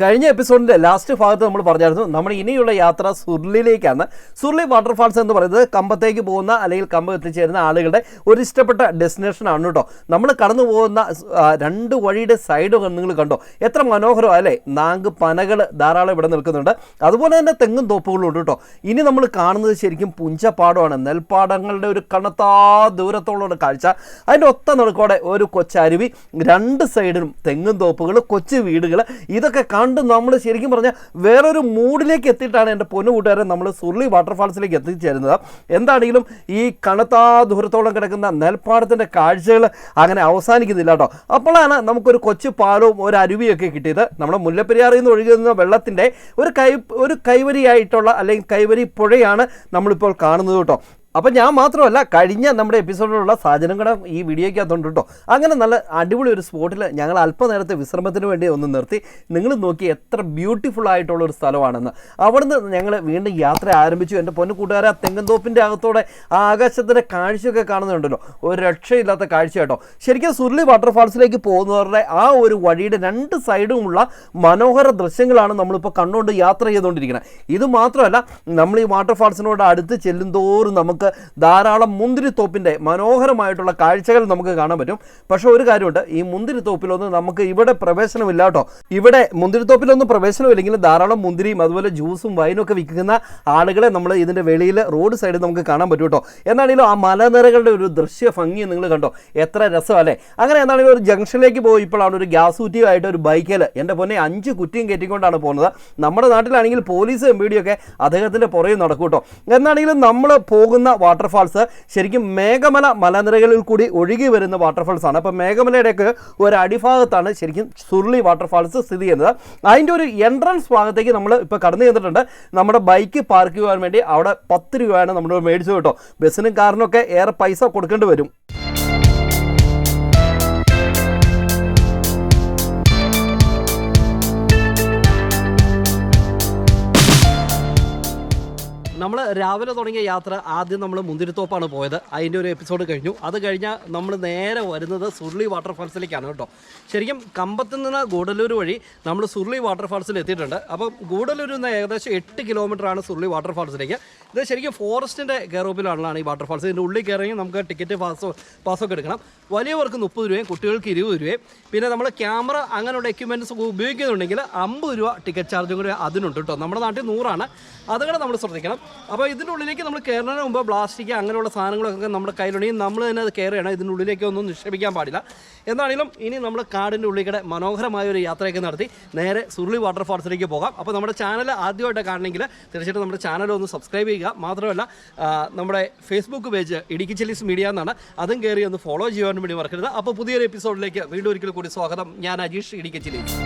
കഴിഞ്ഞ എപ്പിസോഡിന്റെ ലാസ്റ്റ് ഭാഗത്ത് നമ്മൾ പറഞ്ഞായിരുന്നു നമ്മൾ ഇനിയുള്ള യാത്ര സുർലിയിലേക്കാണ്. സുർലി വാട്ടർഫാൾസ് എന്ന് പറയുന്നത് കമ്പത്തേക്ക് പോകുന്ന അല്ലെങ്കിൽ കമ്പം എത്തിച്ചേരുന്ന ആളുകളുടെ ഒരു ഇഷ്ടപ്പെട്ട ഡെസ്റ്റിനേഷൻ ആണ് കേട്ടോ നമ്മൾ കടന്നു പോകുന്ന രണ്ട് വഴിയുടെ സൈഡ് നിങ്ങൾ കണ്ടോ? എത്ര മനോഹരം അല്ലേ? നാങ്ക് പനകൾ ധാരാളം ഇവിടെ നിൽക്കുന്നുണ്ട്. അതുപോലെ തന്നെ തെങ്ങും തോപ്പുകളും ഉണ്ട് കേട്ടോ ഇനി നമ്മൾ കാണുന്നത് ശരിക്കും പുഞ്ചപ്പാടമാണ്. നെൽപ്പാടങ്ങളുടെ ഒരു കണത്താ ദൂരത്തോളം കാഴ്ച. അതിന്റെ ഒത്ത നടുക്കോടെ ഒരു കൊച്ചരുവി രണ്ട് സൈഡിലും തെങ്ങും തോപ്പുകൾ കൊച്ചു വീടുകൾ. ഇതൊക്കെ കണ്ട് നമ്മൾ ശരിക്കും പറഞ്ഞാൽ വേറൊരു മൂഡിലേക്ക് എത്തിയിട്ടാണ് എന്റെ പൊന്നു കൂട്ടുകാരെ നമ്മൾ സുർളി വാട്ടർഫാൾസിലേക്ക് എത്തിച്ചേരുന്നത്. എന്താണെങ്കിലും ഈ കണത്താ ദൂരത്തോളം കിടക്കുന്ന നെൽപ്പാടത്തിന്റെ കാഴ്ചകൾ അങ്ങനെ അവസാനിക്കുന്നില്ല കേട്ടോ. അപ്പോഴാണ് നമുക്കൊരു കൊച്ചു പാലവും ഒരു അരുവിയൊക്കെ കിട്ടിയത്. നമ്മുടെ മുല്ലപ്പെരിയാറിൽ നിന്ന് ഒഴുകുന്ന വെള്ളത്തിന്റെ ഒരു കൈ ഒരു കൈവരിയായിട്ടുള്ള അല്ലെങ്കിൽ കൈവരി പുഴയാണ് നമ്മളിപ്പോൾ കാണുന്നത് കേട്ടോ. അപ്പം ഞാൻ മാത്രമല്ല കഴിഞ്ഞ നമ്മുടെ എപ്പിസോഡിലുള്ള സാധനം കൂടെ ഈ വീഡിയോയ്ക്കകത്തുണ്ട് കേട്ടോ. അങ്ങനെ നല്ല അടിപൊളി ഒരു സ്പോട്ടിൽ ഞങ്ങൾ അല്പനേരത്തെ വിശ്രമത്തിന് വേണ്ടി ഒന്ന് നിർത്തി. നിങ്ങൾ നോക്കി എത്ര ബ്യൂട്ടിഫുൾ ആയിട്ടുള്ള ഒരു സ്ഥലമാണെന്ന്. അവിടുന്ന് ഞങ്ങൾ വീണ്ടും യാത്ര ആരംഭിച്ചു. എന്റെ പൊന്നു കൂട്ടുകാരെ തെങ്ങന്തോപ്പിന്റെ അകത്തോടെ ആകാശത്തിന്റെ കാഴ്ചയൊക്കെ കാണുന്നുണ്ടല്ലോ. ഒരു രക്ഷയില്ലാത്ത കാഴ്ച കേട്ടോ. ശരിക്കും സുർലി വാട്ടർഫാൾസിലേക്ക് പോകുന്നവരുടെ ആ ഒരു വഴിയുടെ രണ്ട് സൈഡുമുള്ള മനോഹര ദൃശ്യങ്ങളാണ് നമ്മളിപ്പോൾ കണ്ടുകൊണ്ട് യാത്ര ചെയ്തുകൊണ്ടിരിക്കുന്നത്. ഇത് മാത്രമല്ല നമ്മൾ ഈ വാട്ടർഫാൾസിനോട് അടുത്ത് ചെല്ലുന്തോറും നമുക്ക് ധാരാളം മുന്തിരിത്തോപ്പിന്റെ മനോഹരമായിട്ടുള്ള കാഴ്ചകൾ നമുക്ക് കാണാൻ പറ്റും. പക്ഷേ ഒരു കാര്യമുണ്ട് ഈ മുന്തിരിത്തോപ്പിലൊന്നും നമുക്ക് ഇവിടെ പ്രവേശനമില്ല കേട്ടോ. ഇവിടെ മുന്തിരിത്തോപ്പിലൊന്നും പ്രവേശനമില്ലെങ്കിലും ധാരാളം മുന്തിരിയും അതുപോലെ ജ്യൂസും വൈനും ഒക്കെ വിൽക്കുന്ന ആളുകളെ നമ്മൾ ഇതിന്റെ വെളിയിൽ റോഡ് സൈഡിൽ നമുക്ക് കാണാൻ പറ്റും കേട്ടോ. എന്നാണെങ്കിലും ആ മലനിരകളുടെ ഒരു ദൃശ്യ ഭംഗി നിങ്ങൾ കണ്ടോ? എത്ര രസമല്ലേ അങ്ങനെ എന്നാണെങ്കിലും ഒരു ജംഗ്ഷനിലേക്ക് പോയി ഇപ്പോഴാണ് ഒരു ഗ്യാസ് കുറ്റിയുമായിട്ട് ഒരു ബൈക്കിൽ എന്റെ പൊന്നെ അഞ്ച് കുറ്റിയും കയറ്റിക്കൊണ്ടാണ് പോകുന്നത്. നമ്മുടെ നാട്ടിലാണെങ്കിൽ പോലീസ് എം പി ഒക്കെ അദ്ദേഹത്തിന്റെ പുറകെ നടക്കും കേട്ടോ. എന്നാണെങ്കിലും നമ്മൾ പോകുന്ന വാട്ടർഫാൾസ് ശരിക്കും മേഘമല മലനിരകളിൽ കൂടി ഒഴുകി വരുന്ന വാട്ടർഫാൾസ് ആണ്. അപ്പോൾ മേഘമലയുടെയൊക്കെ ഒരു അടിഭാഗത്താണ് ശരിക്കും സുർളി വാട്ടർഫാൾസ് സ്ഥിതി ചെയ്യുന്നത്. അതിന്റെ ഒരു എൻട്രൻസ് ഭാഗത്തേക്ക് നമ്മൾ ഇപ്പോൾ കടന്നു ചെന്നിട്ടുണ്ട്. നമ്മുടെ ബൈക്ക് പാർക്ക് ചെയ്യാൻ വേണ്ടി അവിടെ പത്ത് രൂപയാണ് നമ്മൾ മേടിച്ചു കേട്ടോ. ബസ്സിനും കാറിനൊക്കെ ഏറെ പൈസ കൊടുക്കേണ്ടി വരും. നമ്മൾ രാവിലെ തുടങ്ങിയ യാത്ര ആദ്യം നമ്മൾ മുന്തിരിത്തോപ്പാണ് പോയത്. അതിന്റെ ഒരു എപ്പിസോഡ് കഴിഞ്ഞു. അത് കഴിഞ്ഞാൽ നമ്മൾ നേരെ വരുന്നത് സുർളി വാട്ടർഫാൾസിലേക്കാണ് കേട്ടോ. ശരിക്കും കമ്പത്ത് നിന്ന് ഗൂഡല്ലൂർ വഴി നമ്മൾ സുർളി വാട്ടർഫാൾസിൽ എത്തിയിട്ടുണ്ട്. അപ്പം ഗൂഡല്ലൂരിൽ നിന്ന് ഏകദേശം എട്ട് കിലോമീറ്ററാണ് സുർളി വാട്ടർഫാൾസിലേക്ക്. ഇത് ശരിക്കും ഫോറസ്റ്റിന്റെ കയറോപ്പിലാണല്ലോ ഈ വാട്ടർഫാൾസ്. ഇതിന്റെ ഉള്ളിൽ കയറിയെങ്കിൽ നമുക്ക് ടിക്കറ്റ് പാസ് പാസ്സൊക്കെ എടുക്കണം. വലിയവർക്ക് മുപ്പത് രൂപയും കുട്ടികൾക്ക് ഇരുപത് രൂപയും. പിന്നെ നമ്മൾ ക്യാമറ അങ്ങനെയുള്ള എക്യുപ്മെന്റ്സ് ഉപയോഗിക്കുന്നുണ്ടെങ്കിൽ അമ്പത് രൂപ ടിക്കറ്റ് ചാർജും കൂടി അതിനുണ്ട് കേട്ടോ. നമ്മുടെ നാട്ടിൽ നൂറാണ്. അതുകൂടെ നമ്മൾ ശ്രദ്ധിക്കണം. അപ്പോൾ ഇതിന്റെ ഉള്ളിലേക്ക് നമ്മൾ കയറുന്നതിന് മുമ്പ് പ്ലാസ്റ്റിക് അങ്ങനെയുള്ള സാധനങ്ങളൊക്കെ നമ്മുടെ കയ്യിലുണ്ടെങ്കിൽ നമ്മൾ തന്നെ അത് കയറുകയാണ് ഇതിന്റെ ഉള്ളിലേക്ക് ഒന്നും നിക്ഷേപിക്കാൻ പാടില്ല. എന്നാണെങ്കിലും ഇനി നമ്മൾ കാടിന്റെ ഉള്ളിക്കടെ മനോഹരമായ ഒരു യാത്രയൊക്കെ നടത്തി നേരെ സുരുളി വാട്ടർഫാൾസിലേക്ക് പോകാം. അപ്പോൾ നമ്മുടെ ചാനൽ ആദ്യമായിട്ട് കാണണമെങ്കിൽ തീർച്ചയായിട്ടും നമ്മുടെ ചാനൽ ഒന്ന് സബ്സ്ക്രൈബ് ചെയ്യുക. മാത്രമല്ല നമ്മുടെ Facebook page Idukki Chillies Media എന്നാണ്. അതും കയറി ഒന്ന് ഫോളോ ചെയ്യാൻ വേണ്ടി മറക്കരുത്. അപ്പോൾ പുതിയൊരു എപ്പിസോഡിലേക്ക് വീണ്ടും ഒരിക്കൽ കൂടി സ്വാഗതം. ഞാൻ അജീഷ് ഇടുക്കി ചില്ലീസ്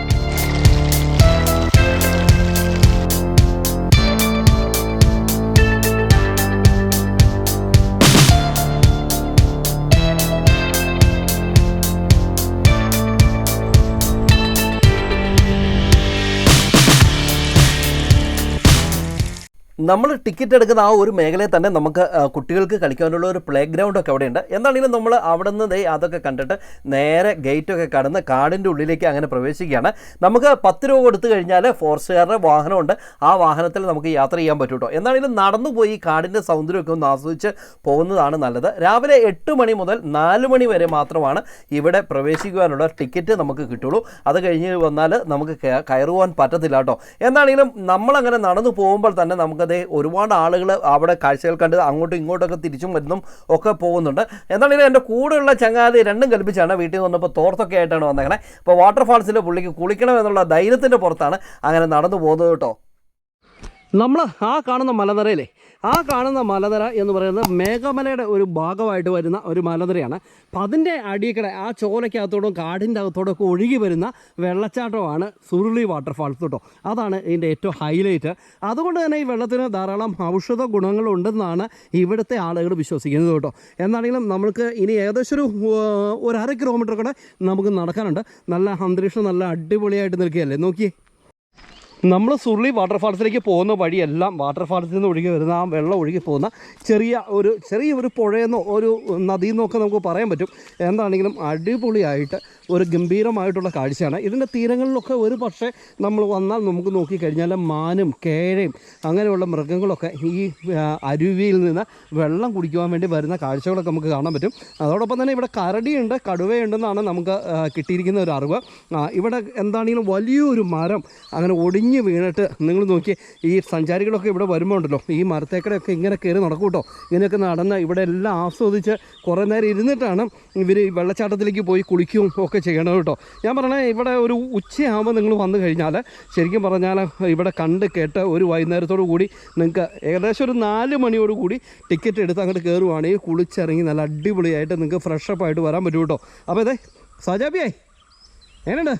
നമ്മൾ ടിക്കറ്റ് എടുക്കുന്ന ആ ഒരു മേഖലയിൽ തന്നെ നമുക്ക് കുട്ടികൾക്ക് കളിക്കാനുള്ള ഒരു പ്ലേ ഗ്രൗണ്ട് ഒക്കെ അവിടെയുണ്ട്. എന്താണെങ്കിലും നമ്മൾ അവിടെ നിന്ന് ദേ അതൊക്കെ കണ്ടിട്ട് നേരെ ഗേറ്റൊക്കെ കടന്ന് കാടിന്റെ ഉള്ളിലേക്ക് അങ്ങനെ പ്രവേശിക്കുകയാണ്. നമുക്ക് പത്ത് രൂപ കൊടുത്തു കഴിഞ്ഞാൽ ഫോറസ്റ്റുകാരുടെ വാഹനമുണ്ട്. ആ വാഹനത്തിൽ നമുക്ക് യാത്ര ചെയ്യാൻ പറ്റും കേട്ടോ. എന്താണെങ്കിലും നടന്നു പോയി കാടിന്റെ സൗന്ദര്യമൊക്കെ ഒന്ന് ആസ്വദിച്ച് പോകുന്നതാണ് നല്ലത്. രാവിലെ എട്ട് മണി മുതൽ നാല് മണി വരെ മാത്രമാണ് ഇവിടെ പ്രവേശിക്കുവാനുള്ള ടിക്കറ്റ് നമുക്ക് കിട്ടുള്ളൂ. അത് കഴിഞ്ഞ് വന്നാൽ നമുക്ക് കയറുവാൻ പറ്റത്തില്ല കേട്ടോ. എന്താണെങ്കിലും നമ്മളങ്ങനെ നടന്നു പോകുമ്പോൾ തന്നെ നമുക്കത് ഒരുപാട് ആളുകൾ അവിടെ കാഴ്ചകൾ കണ്ട് അങ്ങോട്ടും ഇങ്ങോട്ടൊക്കെ തിരിച്ചും വരുന്നും ഒക്കെ പോകുന്നുണ്ട്. എന്താണെങ്കിലും എന്റെ കൂടെയുള്ള ചങ്ങാതി രണ്ടും കൽപ്പിച്ചാണ് വീട്ടിൽ നിന്ന് വന്നപ്പോൾ തോർത്തൊക്കെ ആയിട്ടാണ് വന്നേക്കണേ. അപ്പോൾ വാട്ടർഫാൾസിൽ പുള്ളിക്ക് കുളിക്കണം എന്നുള്ള ധൈര്യത്തിന്റെ പുറത്താണ് അങ്ങനെ നടന്നു പോകുന്നത് കേട്ടോ. നമ്മൾ ആ കാണുന്ന മലനിരയിലെ ആ കാണുന്ന മലനിര എന്ന് പറയുന്നത് മേഘമലയുടെ ഒരു ഭാഗമായിട്ട് വരുന്ന ഒരു മലനിരയാണ്. അപ്പം അതിന്റെ അടിയിക്കടെ ആ ചോലയ്ക്കകത്തോടും കാടിന്റെ അകത്തോടും ഒക്കെ ഒഴുകി വരുന്ന വെള്ളച്ചാട്ടമാണ് സുരുളി വാട്ടർഫാൾസ് കേട്ടോ അതാണ് ഇതിന്റെ ഏറ്റവും ഹൈലൈറ്റ്. അതുകൊണ്ട് തന്നെ ഈ വെള്ളത്തിന് ധാരാളം ഔഷധ ഗുണങ്ങളുണ്ടെന്നാണ് ഇവിടുത്തെ ആളുകൾ വിശ്വസിക്കുന്നത് കേട്ടോ. എന്നാണെങ്കിലും നമുക്ക് ഇനി ഏകദേശം ഒരു ഒരു അര കിലോമീറ്റർ കൂടെ നമുക്ക് നടക്കാനുണ്ട്. നല്ല അന്തരീക്ഷം നല്ല അടിപൊളിയായിട്ട് നിൽക്കുകയല്ലേ? നോക്കിയേ. നമ്മൾ സുർലി വാട്ടർഫാൾസിലേക്ക് പോകുന്ന വഴിയെല്ലാം വാട്ടർഫാൾസിൽ നിന്ന് ഒഴുകി വരുന്ന ആ വെള്ളം ഒഴുകി പോകുന്ന ചെറിയ ഒരു ചെറിയ ഒരു പുഴയെന്നോ ഒരു നദിയെന്നോ ഒക്കെ നമുക്ക് പറയാൻ പറ്റും. എന്താണെങ്കിലും അടിപൊളിയായിട്ട് ഒരു ഗംഭീരമായിട്ടുള്ള കാഴ്ചയാണ്. ഇതിന്റെ തീരങ്ങളിലൊക്കെ ഒരു പക്ഷേ നമ്മൾ വന്നാൽ നമുക്ക് നോക്കിക്കഴിഞ്ഞാൽ മാനും കേഴയും അങ്ങനെയുള്ള മൃഗങ്ങളൊക്കെ ഈ അരുവിയിൽ നിന്ന് വെള്ളം കുടിക്കുവാൻ വേണ്ടി വരുന്ന കാഴ്ചകളൊക്കെ നമുക്ക് കാണാൻ പറ്റും. അതോടൊപ്പം തന്നെ ഇവിടെ കരടിയുണ്ട് കടുവയുണ്ടെന്നാണ് നമുക്ക് കിട്ടിയിരിക്കുന്ന ഒരു അറിവ്. ഇവിടെ എന്താണെങ്കിലും വലിയൊരു മരം അങ്ങനെ ഒടിഞ്ഞു വീണിട്ട് നിങ്ങൾ നോക്കി ഈ സഞ്ചാരികളൊക്കെ ഇവിടെ വരുമ്പോൾ ഉണ്ടല്ലോ ഈ മരത്തേക്കടയൊക്കെ ഇങ്ങനെ കയറി നടക്കും ഇങ്ങനെയൊക്കെ നടന്ന് ഇവിടെ എല്ലാം ആസ്വദിച്ച് കുറേ നേരം ഇരുന്നിട്ടാണ് ഇവർ വെള്ളച്ചാട്ടത്തിലേക്ക് പോയി കുളിക്കും ഒക്കെ ചെയ്യണം കേട്ടോ. ഞാൻ പറഞ്ഞ ഇവിടെ ഒരു ഉച്ചയാകുമ്പോൾ നിങ്ങൾ വന്നു കഴിഞ്ഞാൽ ശരിക്കും പറഞ്ഞാൽ ഇവിടെ കണ്ട് കേട്ട് ഒരു വൈകുന്നേരത്തോടു കൂടി നിങ്ങൾക്ക് ഏകദേശം ഒരു നാല് മണിയോടുകൂടി ടിക്കറ്റ് എടുത്ത് അങ്ങോട്ട് കയറുവാണെങ്കിൽ കുളിച്ചിറങ്ങി നല്ല അടിപൊളിയായിട്ട് നിങ്ങൾക്ക് ഫ്രഷപ്പ് ആയിട്ട് വരാൻ പറ്റും കേട്ടോ. അപ്പോൾ അതെ സജാബിയായി. എങ്ങനെയുണ്ട്?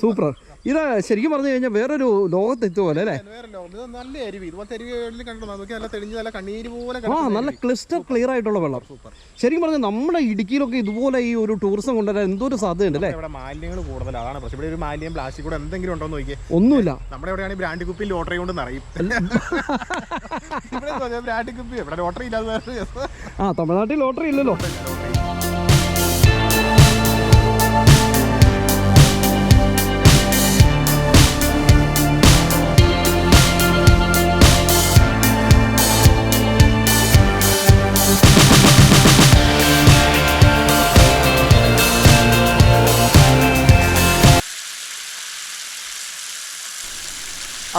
സൂപ്പർ. ഇത് ശരിക്കും പറഞ്ഞു കഴിഞ്ഞാൽ വേറൊരു ലോകത്ത് പോലെ അല്ലേ? നല്ല അരുവി ഇതുപോലത്തെ അരുവികളിൽ കണ്ടോ നോക്കി നല്ല തെളിഞ്ഞ് നല്ല കണ്ണീര് പോലെ ആ നല്ല ക്ലിസ്റ്റർ ക്ലിയർ ആയിട്ടുള്ള വെള്ളം. ശരിക്കും പറഞ്ഞാൽ നമ്മുടെ ഇടുക്കിയിലൊക്കെ ഇതുപോലെ ഈ ഒരു ടൂറിസം കൊണ്ടുവരാൻ എന്തോരു സാധ്യതയുണ്ട് അല്ലേ? ഇവിടെ മാലിന്യങ്ങൾ കൂടുതലാണ് അതാണ് പ്രശ്നം. ഇവിടെ ഒരു മാലിന്യം പ്ലാസ്റ്റിക് കൂടെ എന്തെങ്കിലും ഉണ്ടോ നോക്കിയേ. ഒന്നുമില്ല. നമ്മുടെ എവിടെയാണ് ബ്രാൻഡ് കുപ്പി ലോട്ടറി കൊണ്ട് നിറയും. ബ്രാൻഡ് കുപ്പി ഇവിടെ ലോട്ടറി ഇല്ലാതെ. ആ തമിഴ്നാട്ടിൽ ലോട്ടറി ഇല്ലല്ലോ.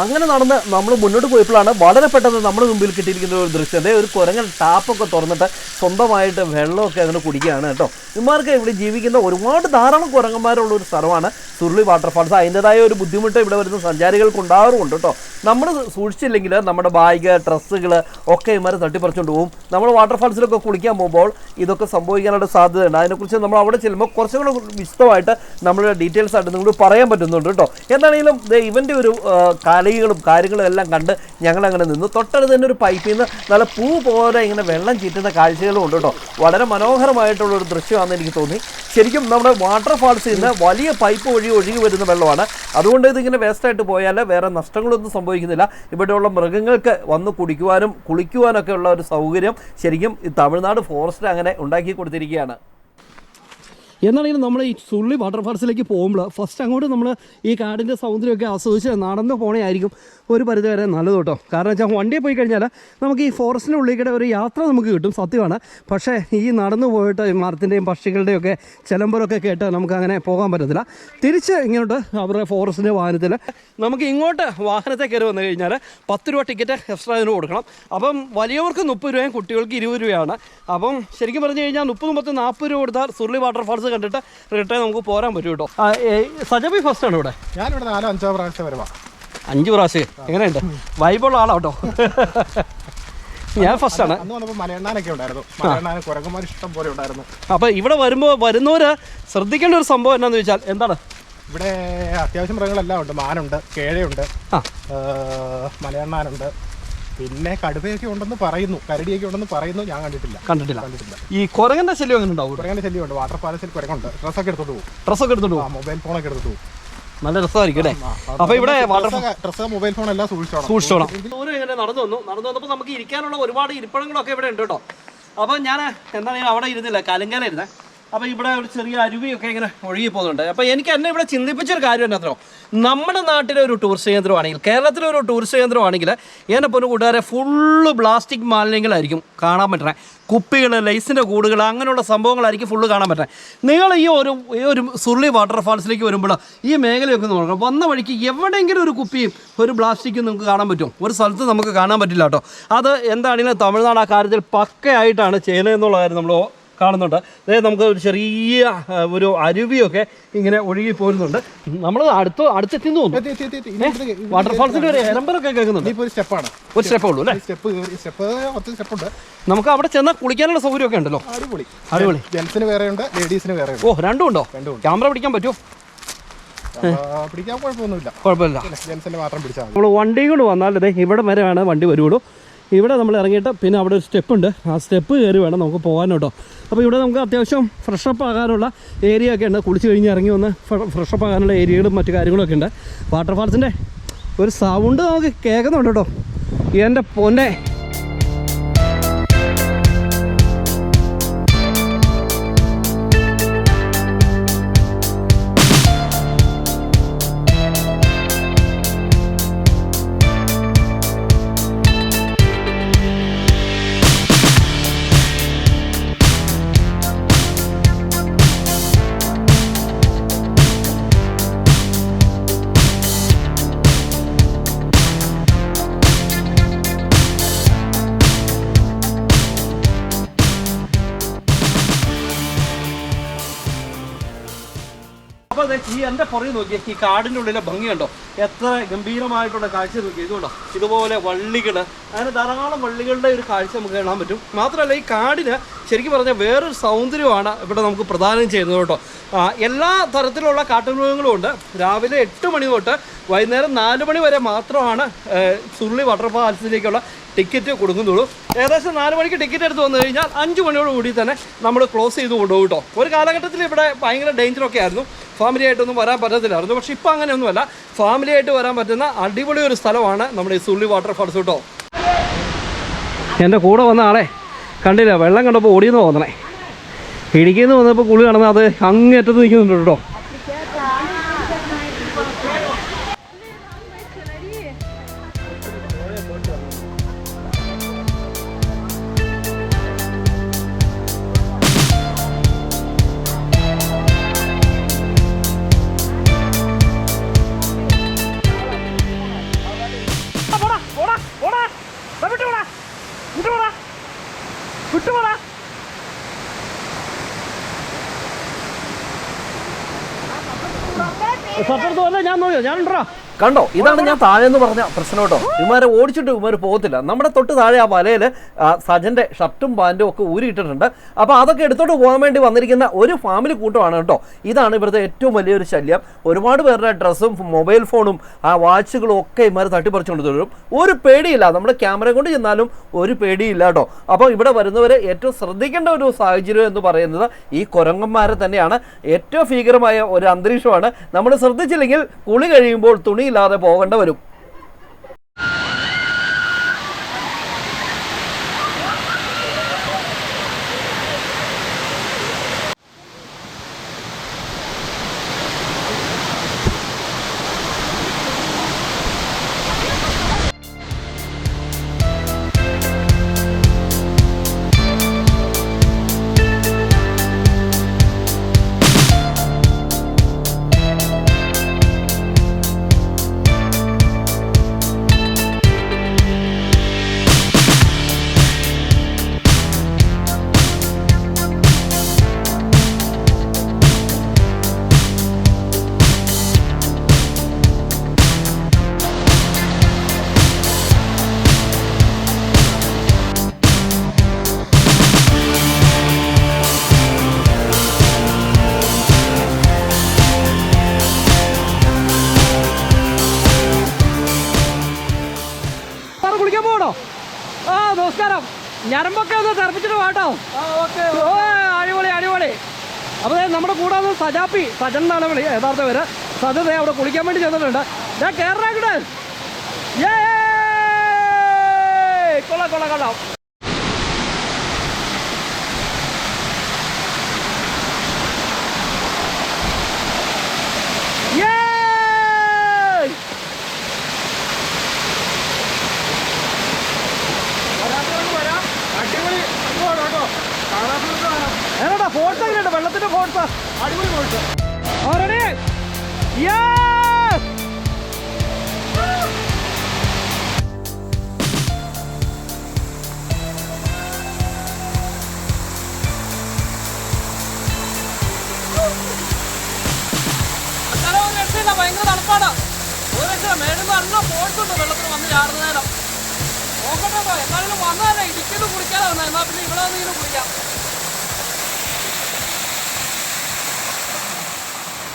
അങ്ങനെ നടന്ന് നമ്മൾ മുന്നോട്ട് പോയപ്പോഴാണ് വളരെ പെട്ടെന്ന് നമ്മുടെ മുമ്പിൽ കിട്ടിയിരിക്കുന്ന ഒരു ദൃശ്യം. അതേ ഒരു കുരങ്ങൻ ടാപ്പൊക്കെ തുറന്നിട്ട് സ്വന്തമായിട്ട് വെള്ളമൊക്കെ അങ്ങനെ കുടിക്കുകയാണ് കേട്ടോ. ഇമാർക്ക് ഇവിടെ ജീവിക്കുന്ന ഒരുപാട് ധാരാളം കുരങ്ങന്മാരുള്ള ഒരു സ്ഥലമാണ് സുരുളി വാട്ടർഫാൾസ്. അതിന്റെതായ ഒരു ബുദ്ധിമുട്ട് ഇവിടെ വരുന്ന സഞ്ചാരികൾക്ക് ഉണ്ടാകാറുമുണ്ട് കേട്ടോ. നമ്മൾ സൂക്ഷിച്ചില്ലെങ്കിൽ നമ്മുടെ ബാഗ് ഡ്രസ്സുകൾ ഒക്കെ ഇമാരെ തട്ടിപ്പറിച്ചുകൊണ്ട് പോകും നമ്മൾ വാട്ടർഫാൾസിലൊക്കെ കുളിക്കാൻ പോകുമ്പോൾ ഇതൊക്കെ സംഭവിക്കാനുള്ള സാധ്യതയുണ്ട്. അതിനെക്കുറിച്ച് നമ്മൾ അവിടെ ചെല്ലുമ്പോൾ കുറച്ചും കൂടെ വിശദമായിട്ട് നമ്മുടെ ഡീറ്റെയിൽസ് ആയിട്ട് നിങ്ങളോട് പറയാൻ പറ്റുന്നുണ്ട് കേട്ടോ. എന്താണെങ്കിലും ഇവന്റെ ഒരു ആ, കലകളും കാര്യങ്ങളും എല്ലാം കണ്ട് ഞങ്ങൾ അങ്ങനെ നിന്നു. തൊട്ടടുത്ത് തന്നെ ഒരു പൈപ്പിൽ നിന്ന് നല്ല പൂ പോലെ ഇങ്ങനെ വെള്ളം ചീറ്റുന്ന കാഴ്ചകളും ഉണ്ട് കേട്ടോ. വളരെ മനോഹരമായിട്ടുള്ള ഒരു ദൃശ്യമാണെന്ന് എനിക്ക് തോന്നി. ശരിക്കും നമ്മുടെ വാട്ടർഫാൾസിൽ നിന്ന് വലിയ പൈപ്പ് വഴി ഒഴുകി വരുന്ന വെള്ളമാണ്. അതുകൊണ്ട് ഇതിങ്ങനെ വേസ്റ്റായിട്ട് പോയാൽ വേറെ നഷ്ടങ്ങളൊന്നും സംഭവിക്കുന്നില്ല. ഇവിടെയുള്ള മൃഗങ്ങൾക്ക് വന്ന് കുടിക്കുവാനും കുളിക്കുവാനൊക്കെ ഉള്ള ഒരു സൗകര്യം ശരിക്കും തമിഴ്നാട് ഫോറസ്റ്റ് അങ്ങനെ ഉണ്ടാക്കി കൊടുത്തിരിക്കുകയാണ്. എന്നാണെങ്കിലും നമ്മൾ ഈ സുള്ളി വാട്ടർഫാൾസിലേക്ക് പോകുമ്പോൾ ഫസ്റ്റ് അങ്ങോട്ട് നമ്മൾ ഈ കാടിന്റെ സൗന്ദര്യമൊക്കെ ആസ്വദിച്ച് നടന്ന് പോണേ ആയിരിക്കും ഒരു പരിധി വരെ നല്ലത് കേട്ടോ. കാരണം വെച്ചാൽ വണ്ടിയിൽ പോയി കഴിഞ്ഞാൽ നമുക്ക് ഈ ഫോറസ്റ്റിന്റെ ഉള്ളിൽ ഒരു യാത്ര നമുക്ക് കിട്ടും സത്യമാണ്. പക്ഷേ ഈ നടന്നു പോയിട്ട് മരത്തിന്റെയും പക്ഷികളുടെയും ഒക്കെ ചിലമ്പരമൊക്കെ കേട്ട് നമുക്ക് അങ്ങനെ പോകാൻ പറ്റത്തില്ല. തിരിച്ച് ഇങ്ങോട്ട് അവരുടെ ഫോറസ്റ്റിന്റെ വാഹനത്തിൽ നമുക്ക് ഇങ്ങോട്ട് വാഹനത്തെ കയറി വന്നു കഴിഞ്ഞാൽ പത്ത് രൂപ ടിക്കറ്റ് എക്സ്ട്രാ ഇതിന് കൊടുക്കണം. അപ്പം വലിയവർക്ക് മുപ്പത് രൂപയും കുട്ടികൾക്ക് ഇരുപത് രൂപയാണ്. അപ്പം ശരിക്കും പറഞ്ഞു കഴിഞ്ഞാൽ മുപ്പത് മുപ്പത്തി നാൽപ്പത് രൂപ കൊടുത്താൽ സുർലി വാട്ടർഫാൾസ് കണ്ടിട്ട് റിട്ടേൺ നമുക്ക് പോരാൻ പറ്റും കേട്ടോ. ആ, സജബി ഫസ്റ്റ് ആണ് ഇവിടെ. ഞാൻ ഞാനിവിടെ നാലോ അഞ്ചോ പ്രാവശ്യം വരുവാ. അഞ്ചു പ്രാവശ്യം? എങ്ങനെയുണ്ട്? വൈബുള്ള ആളാ കേട്ടോ. ഞാൻ ഫസ്റ്റ് ആണ്. അപ്പൊ മലയണ്ണാനൊക്കെ ഉണ്ടായിരുന്നു. മലയണ്ണാൻ കുരങ്ങന്മാർ ഇഷ്ടം പോലെ ഉണ്ടായിരുന്നു. അപ്പോൾ ഇവിടെ വരുമ്പോ വരുന്നവര് ശ്രദ്ധിക്കേണ്ട ഒരു സംഭവം എന്നാന്ന് ചോദിച്ചാൽ എന്താണ്? ഇവിടെ അത്യാവശ്യം മൃഗങ്ങളെല്ലാം ഉണ്ട്. മാനുണ്ട് കേഴയുണ്ട് മലയണ്ണാനുണ്ട്. പിന്നെ കടുവയൊക്കെ ഉണ്ടെന്ന് പറയുന്നു. കരടിയൊക്കെ ഉണ്ടെന്ന് പറയുന്നു. ഞാൻ കണ്ടിട്ടില്ല. കണ്ടിട്ടില്ല. കണ്ടിട്ടില്ല. ഈ കുറങ്ങന്റെ ശല്യം അങ്ങനെ ഉണ്ടാവും? കുരങ്ങന്റെ ശല്യമുണ്ട്. വാട്ടർ പാലസിൽ കുരങ്ങുണ്ട്. ഡ്രസ്സൊക്കെ എടുത്തോണ്ട് പോകും. ഡ്രസ്സൊക്കെ എടുത്തോണ്ട് ആ പോകും മൊബൈൽ ഫോണൊക്കെ എടുത്തോണ്ട് പോകും. നല്ല രസമായിരിക്കും അല്ലേ? അപ്പോൾ ഇവിടെ ഡ്രസ് ഡ്രസ്സ് മൊബൈൽ ഫോൺ എല്ലാം സൂക്ഷിച്ചോണം. ഇങ്ങനെ നടന്നു വന്നു. നടന്നു വന്നപ്പോൾ നമുക്ക് ഇരിക്കാനുള്ള ഒരുപാട് ഇരിപ്പിടങ്ങളൊക്കെ ഇവിടെ ഉണ്ട് കേട്ടോ. അപ്പോൾ ഞാൻ എന്താണ് അവിടെ ഇരുന്നില്ല. കലങ്കലായിരുന്നേ അപ്പോൾ ഇവിടെ ഒരു ചെറിയ അരുവിയൊക്കെ ഇങ്ങനെ ഒഴുകി പോകുന്നുണ്ട്. അപ്പോൾ എനിക്ക് എന്നെ ഇവിടെ ചിന്തിപ്പിച്ചൊരു കാര്യം എന്നത്രോ നമ്മുടെ നാട്ടിലെ ഒരു ടൂറിസ്റ്റ് കേന്ദ്രമാണെങ്കിൽ കേരളത്തിലെ ഒരു ടൂറിസ്റ്റ് കേന്ദ്രമാണെങ്കിൽ എന്നെ പൊന്നു കൂട്ടുകാരെ ഫുള്ള് പ്ലാസ്റ്റിക് മാലിന്യങ്ങളായിരിക്കും കാണാൻ പറ്റണേ. കുപ്പികൾ ലൈസിന്റെ കൂടുകൾ അങ്ങനെയുള്ള സംഭവങ്ങളായിരിക്കും ഫുള്ള് കാണാൻ പറ്റണേ. നിങ്ങൾ ഈ ഒരു ഈ ഒരു സുർലി വാട്ടർഫാൾസിലേക്ക് വരുമ്പോൾ ഈ മേഖലയൊക്കെ നോക്കണം. വന്ന വഴിക്ക് എവിടെയെങ്കിലും ഒരു കുപ്പിയും ഒരു പ്ലാസ്റ്റിക്കും നിങ്ങൾക്ക് കാണാൻ പറ്റും. ഒരു സ്ഥലത്ത് നമുക്ക് കാണാൻ പറ്റില്ല കേട്ടോ. അത് എന്താണെങ്കിലും തമിഴ്നാട് ആ കാര്യത്തിൽ പക്കയായിട്ടാണ് ചെയ്യുന്നതെന്നുള്ള കാര്യം നമ്മൾ കാണുന്നുണ്ട്. അതായത് നമുക്ക് ഒരു ചെറിയ ഒരു അരുവിയൊക്കെ ഇങ്ങനെ ഒഴുകി പോരുന്നുണ്ട്. നമ്മൾ അടുത്ത് അടുത്തെത്തി തോന്നുന്നു. വാട്ടർഫാൾസിന്റെ ഒരു എരമ്പലൊക്കെ കേൾക്കുന്നുണ്ട്. ഒരു സ്റ്റെപ്പാണ്. ഒരു സ്റ്റെപ്പേ ഉള്ളൂ അല്ലേ? സ്റ്റെപ്പ് സ്റ്റെപ്പ് കുറച്ച് സ്റ്റെപ്പ് ഉണ്ട് നമുക്ക് അവിടെ ചെന്നാൽ കുളിക്കാനുള്ള സൗകര്യമൊക്കെ ഉണ്ടല്ലോ. അടിപൊളി. അടിപൊളി. ജെൻസിന് വേറെ ഉണ്ട് ലേഡീസിന് വേറെ ഓ രണ്ടും ഉണ്ടോ? രണ്ടും. ക്യാമറ പിടിക്കാൻ പറ്റുമോ? പിടിക്കാൻ കുഴപ്പമൊന്നുമില്ല. കുഴപ്പമില്ല. ജെൻസിന് മാത്രം പിടിച്ചാൽ നമ്മൾ വണ്ടി കൊണ്ട് വന്നാൽ അതെ ഇവിടെ വരെയാണ് വണ്ടി വരുള്ളൂ. ഇവിടെ നമ്മൾ ഇറങ്ങിയിട്ട് പിന്നെ അവിടെ ഒരു സ്റ്റെപ്പ് ഉണ്ട്. ആ സ്റ്റെപ്പ് കയറി വേണം നമുക്ക് പോകാൻ കേട്ടോ. അപ്പോൾ ഇവിടെ നമുക്ക് അത്യാവശ്യം ഫ്രഷപ്പ് ആകാനുള്ള ഏരിയ ഒക്കെ ഉണ്ട്. കുളിച്ച് കഴിഞ്ഞ് ഇറങ്ങി വന്ന് ഫ്രഷപ്പ് ആകാനുള്ള ഏരിയകളും മറ്റു കാര്യങ്ങളൊക്കെ ഉണ്ട്. വാട്ടർഫാൾസിന്റെ ഒരു സൗണ്ട് നമുക്ക് കേൾക്കുന്നുണ്ട് കേട്ടോ. എന്റെ പൊന്നെ എന്റെ പുറകെ നോക്കിയ ഈ കാടിന്റെ ഉള്ളിലെ ഭംഗിയുണ്ടോ എത്ര ഗംഭീരമായിട്ടുള്ള കാഴ്ച നോക്കി ഇതുകൊണ്ടോ ഇതുപോലെ വള്ളികൾ അങ്ങനെ ധാരാളം വള്ളികളുടെ ഒരു കാഴ്ച നമുക്ക് കാണാൻ പറ്റും. മാത്രമല്ല ഈ കാടിന് ശരിക്കും പറഞ്ഞാൽ വേറൊരു സൗന്ദര്യമാണ് ഇവിടെ നമുക്ക് പ്രദാനം ചെയ്യുന്നത് കേട്ടോ. എല്ലാ തരത്തിലുള്ള കാട്ടുമൃഗങ്ങളും ഉണ്ട്. രാവിലെ എട്ട് മണി തൊട്ട് വൈകുന്നേരം നാല് മണി വരെ മാത്രമാണ് സുരുളി വാട്ടർഫാൾസിലേക്കുള്ള ടിക്കറ്റ് കൊടുക്കുന്നുള്ളൂ. ഏകദേശം നാല് മണിക്ക് ടിക്കറ്റ് എടുത്ത് വന്നു കഴിഞ്ഞാൽ അഞ്ച് മണിയോട് കൂടി തന്നെ നമ്മൾ ക്ലോസ് ചെയ്ത് കൊണ്ടുപോകും കേട്ടോ. ഒരു കാലഘട്ടത്തിൽ ഇവിടെ ഭയങ്കര ഡേഞ്ചറൊക്കെ ആയിരുന്നു. ഫാമിലി ആയിട്ടൊന്നും വരാൻ പറ്റത്തില്ലായിരുന്നു. പക്ഷേ ഇപ്പോൾ അങ്ങനെയൊന്നുമല്ല. ഫാമിലി ആയിട്ട് വരാൻ പറ്റുന്ന അടിപൊളി ഒരു സ്ഥലമാണ് നമ്മുടെ ഈ സുള്ളി വാട്ടർഫാൾസ് കേട്ടോ. എന്റെ കൂടെ വന്ന ആളെ കണ്ടില്ല. വെള്ളം കണ്ടപ്പോൾ ഓടിയെന്ന് തോന്നണേ. ഇടുക്കിയെന്ന് വന്നപ്പോൾ കുളി അത് അങ്ങേറ്റത്ത് നിൽക്കുന്നുണ്ട് കേട്ടോ. സത്യം ഞാൻ നോക്കിയോ? ഞാനുണ്ടോ കണ്ടോ? ഇതാണ് ഞാൻ താഴെ എന്ന് പറഞ്ഞ പ്രശ്നം കേട്ടോ. ഇവന്മാരെ ഓടിച്ചിട്ട് ഇവന്മാർ പോകത്തില്ല. നമ്മുടെ തൊട്ട് താഴെ ആ വലയിൽ സജന്റെ ഷർട്ടും പാന്റും ഒക്കെ ഊരിയിട്ടിട്ടുണ്ട് അപ്പോൾ അതൊക്കെ എടുത്തോട്ട് പോകാൻ വേണ്ടി വന്നിരിക്കുന്ന ഒരു ഫാമിലി കൂട്ടമാണ് കേട്ടോ. ഇതാണ് ഇവിടുത്തെ ഏറ്റവും വലിയൊരു ശല്യം. ഒരുപാട് പേരുടെ ഡ്രസ്സും മൊബൈൽ ഫോണും ആ വാച്ചുകളും ഒക്കെ ഇവന്മാർ തട്ടിപ്പറിച്ചുകൊണ്ട് തരും ഒരു പേടിയില്ല. നമ്മുടെ ക്യാമറ കൊണ്ട് ചെന്നാലും ഒരു പേടിയില്ല കേട്ടോ. അപ്പോൾ ഇവിടെ വരുന്നവർ ഏറ്റവും ശ്രദ്ധിക്കേണ്ട ഒരു സാഹചര്യം എന്ന് പറയുന്നത് ഈ കുരങ്ങന്മാരെ തന്നെയാണ്. ഏറ്റവും ഭീകരമായ ഒരു അന്തരീക്ഷമാണ്. നമ്മൾ ശ്രദ്ധിച്ചില്ലെങ്കിൽ കുളി കഴിയുമ്പോൾ തുണിയില്ലാതെ പോകേണ്ട വരും ആ നമസ്കാരം. ഞരമ്പൊക്കെ ഒന്ന് തെറപ്പിച്ചിട്ട് വാട്ടോ ഓ അടിപൊളി അടിപൊളി. അപ്പോൾ നമ്മുടെ കൂടെ ഒന്ന് സജാപ്പി സജൻ എന്നാണ് വിളി യഥാർത്ഥ പേര്. സജൻ അവിടെ കുളിക്കാൻ വേണ്ടി ചെന്നിട്ടുണ്ട്. ഞാൻ കേരളാക്കട്ടെ കൊള്ളാം കൊള്ളാം കൊള്ളാം. ഏതാടാ ഫോഴ്സ് എങ്ങനെയുണ്ട്? വെള്ളത്തിന്റെ ഫോഴ്സ് അടിപൊളി പോയിട്ട് ഓൾറെഡി ഭയങ്കര തണുപ്പാണ്. ഒരു രക്ഷ മേളിൽ നല്ല ഫോഴ്സ് ഉണ്ട് വെള്ളത്തിൽ വന്ന് ചാടുന്ന നേരം നോക്കട്ടെ കേട്ടോ. എന്നാലും വന്നതല്ലേ ഇടിക്കുന്നു കുടിക്കാതെ വന്നത്. എന്നാ പിന്നെ ഇവിടെ വന്നിങ്ങനെ കുടിക്കാം.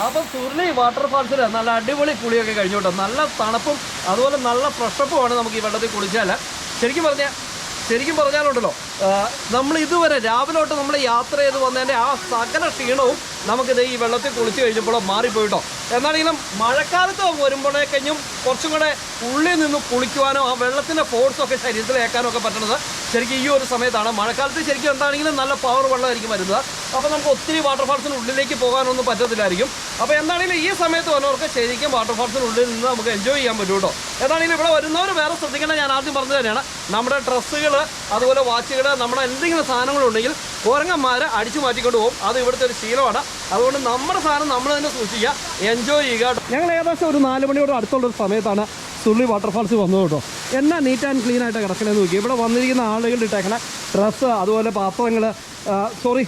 അപ്പം സുർലി വാട്ടർഫാൾസിൽ നല്ല അടിപൊളി കുളിയൊക്കെ കഴിഞ്ഞു കേട്ടോ നല്ല തണുപ്പും അതുപോലെ നല്ല ഫ്രഷപ്പുമാണ് നമുക്ക് ഈ വെള്ളത്തിൽ കുളിച്ചാൽ ശരിക്കും പറഞ്ഞാൽ ശരിക്കും പറഞ്ഞാലുണ്ടല്ലോ നമ്മൾ ഇതുവരെ രാവിലോട്ട് നമ്മൾ യാത്ര ചെയ്ത് വന്നതിന്റെ ആ സകല ക്ഷീണവും നമുക്കിത് ഈ വെള്ളത്തിൽ കുളിച്ച് കഴിഞ്ഞപ്പോൾ മാറിപ്പോയിട്ടോ. എന്നാണെങ്കിലും മഴക്കാലത്ത് വരുമ്പോഴേക്കഴിഞ്ഞും കുറച്ചും കൂടെ ഉള്ളിൽ നിന്ന് കുളിക്കുവാനോ ആ വെള്ളത്തിന്റെ ഫോഴ്സൊക്കെ ശരീരത്തിൽ ഏക്കാനോ ഒക്കെ പറ്റണത് ശരിക്കും ഈ ഒരു സമയത്താണ്. മഴക്കാലത്ത് ശരിക്കും എന്താണെങ്കിലും നല്ല പവർ വെള്ളമായിരിക്കും വരുന്നത്. അപ്പോൾ നമുക്ക് ഒത്തിരി വാട്ടർഫാൾസിന് ഉള്ളിലേക്ക് പോകാനൊന്നും പറ്റത്തില്ലായിരിക്കും. അപ്പോൾ എന്താണെങ്കിലും ഈ സമയത്ത് വന്നവർക്ക് ശരിക്കും വാട്ടർഫാൾസിന് ഉള്ളിൽ നിന്ന് നമുക്ക് എൻജോയ് ചെയ്യാൻ പറ്റും കേട്ടോ എന്താണെങ്കിലും ഇവിടെ വരുന്നവർ വേറെ ശ്രദ്ധിക്കേണ്ട ഞാൻ ആദ്യം പറഞ്ഞു തന്നെയാണ്. നമ്മുടെ ഡ്രസ്സുകൾ അതുപോലെ വാച്ചുകൾ നമ്മുടെ എന്തെങ്കിലും സാധനങ്ങളുണ്ടെങ്കിൽ കുരങ്ങന്മാർ അടിച്ചു മാറ്റിക്കൊണ്ട് പോകും. അത് ഇവിടുത്തെ ഒരു ശീലമാണ്. അതുകൊണ്ട് നമ്മുടെ സാധനം നമ്മൾ തന്നെ സൂക്ഷിക്കുക. എൻജോയ് ചെയ്യുക ഞങ്ങൾ ഏകദേശം ഒരു നാല് മണിയോട് അടുത്തുള്ള ഒരു സമയത്താണ് സുള്ളി വാട്ടർഫാൾസ് വന്നത് കേട്ടോ. എന്നാ നീറ്റ് ആൻഡ് ക്ലീൻ ആയിട്ട് കിടക്കണമെന്ന് നോക്കി ഇവിടെ വന്നിരിക്കുന്ന ആളുകൾ ഇട്ടേക്കണ ഡ്രസ്സ് അതുപോലെ പാത്രങ്ങൾ സോറി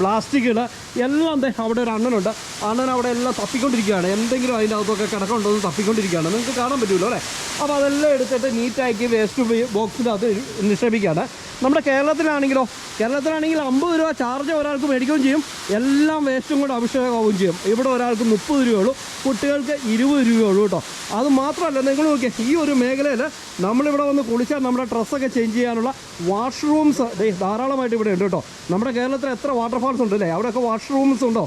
പ്ലാസ്റ്റിക്കുകൾ എല്ലാം അവിടെ ഒരു അണ്ണനുണ്ട്. അണ്ണൻ അവിടെ എല്ലാം തപ്പിക്കൊണ്ടിരിക്കുകയാണ്. എന്തെങ്കിലും അതിന്റെ അകത്തൊക്കെ കിടക്കുന്നുണ്ടോ എന്ന് തപ്പിക്കൊണ്ടിരിക്കുകയാണ്. നിങ്ങൾക്ക് കാണാൻ പറ്റുമല്ലോ അല്ലേ? അപ്പോൾ അതെല്ലാം എടുത്തിട്ട് നീറ്റാക്കി വേസ്റ്റ് ബോക്സിന്റെ അകത്ത് നിക്ഷേപിക്കുകയാണ്. നമ്മുടെ കേരളത്തിലാണെങ്കിലോ കേരളത്തിലാണെങ്കിൽ അമ്പത് രൂപ ചാർജ് ഒരാൾക്ക് മേടിക്കുകയും ചെയ്യും. എല്ലാം വേസ്റ്റും കൂടെ അഭിഷേകമാവുകയും ചെയ്യും. ഇവിടെ ഒരാൾക്ക് മുപ്പത് രൂപയുള്ളൂ കുട്ടികൾക്ക് ഇരുപത് രൂപയുള്ളൂ കേട്ടോ. അത് മാത്രമല്ല നിങ്ങൾ നോക്കിയാൽ ഈ ഒരു മേഖലയിൽ നമ്മളിവിടെ വന്ന് കുളിച്ചാൽ നമ്മുടെ ഡ്രസ്സൊക്കെ ചേഞ്ച് ചെയ്യാനുള്ള വാഷ്റൂംസ് ധാരാളമായിട്ട് ഇവിടെ ഉണ്ട് കേട്ടോ. നമ്മുടെ കേരളത്തിൽ എത്ര വാട്ടർഫാൾസ് ഉണ്ട് അല്ലേ? അവിടെയൊക്കെ വാഷ്റൂംസ് ഉണ്ടോ?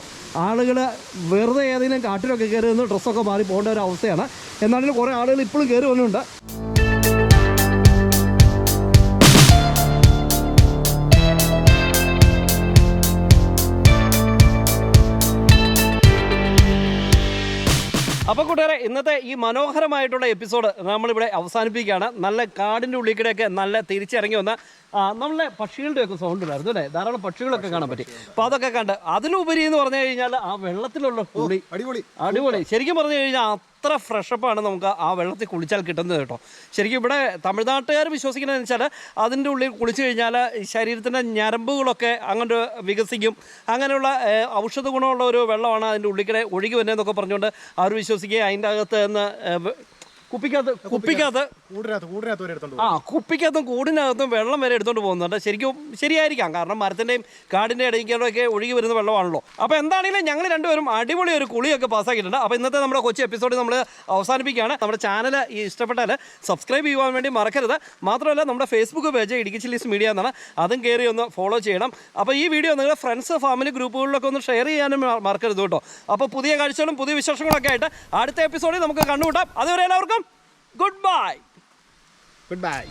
ആളുകൾ വെറുതെ ഏതെങ്കിലും കാട്ടിലൊക്കെ കയറി നിന്ന് ഡ്രസ്സൊക്കെ മാറി പോകേണ്ട ഒരു അവസ്ഥയാണ്. എന്നാലും കുറേ ആളുകൾ ഇപ്പോഴും കയറി വന്നിട്ടുണ്ട്. അപ്പോൾ കൂട്ടുകാരെ ഇന്നത്തെ ഈ മനോഹരമായിട്ടുള്ള എപ്പിസോഡ് നമ്മളിവിടെ അവസാനിപ്പിക്കുകയാണ്. നല്ല കാടിന്റെ ഉള്ളിൽ കൂടെയൊക്കെ നല്ല തിരിച്ചിറങ്ങി വന്ന നമ്മളെ പക്ഷികളുടെ ഒക്കെ സൗണ്ട് ഉണ്ടായിരുന്നു അല്ലേ? ധാരാളം പക്ഷികളൊക്കെ കാണാൻ പറ്റി. അപ്പോൾ അതൊക്കെ കണ്ട് അതിലുപരി എന്ന് പറഞ്ഞു കഴിഞ്ഞാൽ ആ വെള്ളത്തിലുള്ള കുളി അടിപൊളി. അടിപൊളി. ശരിക്കും പറഞ്ഞു കഴിഞ്ഞാൽ അത്ര ഫ്രഷപ്പാണ് നമുക്ക് ആ വെള്ളത്തിൽ കുളിച്ചാൽ കിട്ടുന്നത് കേട്ടോ. ശരിക്കും ഇവിടെ തമിഴ്നാട്ടുകാർ വിശ്വസിക്കുന്നതെന്ന് വെച്ചാൽ അതിന്റെ ഉള്ളിൽ കുളിച്ചു കഴിഞ്ഞാൽ ശരീരത്തിന്റെ ഞരമ്പുകളൊക്കെ അങ്ങോട്ട് വികസിക്കും. അങ്ങനെയുള്ള ഔഷധ ഗുണമുള്ള ഒരു വെള്ളമാണ് അതിന്റെ ഉള്ളിക്കിടെ ഒഴുകി വരുന്നതെന്നൊക്കെ പറഞ്ഞുകൊണ്ട് അവർ വിശ്വസിക്കുക അതിന്റെ അകത്ത് നിന്ന് കുപ്പിക്കകത്ത് കുപ്പിക്കകത്ത് കൂടിനകത്ത് കൂടിനകത്ത് വരെ എടുത്തോണ്ട് ആ കുപ്പിക്കകത്തും കൂടിനകത്തും വെള്ളം വരെ എടുത്തോണ്ട് പോകുന്നുണ്ട്. ശരിക്കും ശരിയായിരിക്കാം. കാരണം മരത്തിന്റെയും കാടിന്റെ ഇടയ്ക്കൊക്കെ ഒഴുകി വരുന്ന വെള്ളമാണല്ലോ. അപ്പോൾ എന്താണെങ്കിലും ഞങ്ങൾ രണ്ടുപേരും അടിപൊളി ഒരു കുളിയൊക്കെ പാസ്സാക്കിയിട്ടുണ്ട്. അപ്പോൾ ഇന്നത്തെ നമ്മുടെ കൊച്ചു എപ്പിസോഡ് നമ്മൾ അവസാനിപ്പിക്കുകയാണ്. നമ്മുടെ ചാനൽ ഈ ഇഷ്ടപ്പെട്ടാൽ സബ്സ്ക്രൈബ് ചെയ്യുവാൻ വേണ്ടി മറക്കരുത്. മാത്രമല്ല നമ്മുടെ Facebook page Idukki Chillies Media എന്നാണ്. അതും കയറി ഒന്ന് ഫോളോ ചെയ്യണം. അപ്പോൾ ഈ വീഡിയോ നിങ്ങളുടെ ഫ്രണ്ട്സ് ഫാമിലി ഗ്രൂപ്പുകളിലൊക്കെ ഒന്ന് ഷെയർ ചെയ്യാനും മറക്കരുത് കേട്ടോ. അപ്പോൾ പുതിയ കാഴ്ചകളും പുതിയ വിശേഷങ്ങളൊക്കെ ആയിട്ട് അടുത്ത എപ്പിസോഡിൽ നമുക്ക് കണ്ടുകൂട്ടാം അതുവരെ എല്ലാവർക്കും ഗുഡ് ബൈ ഗുഡ് ബൈ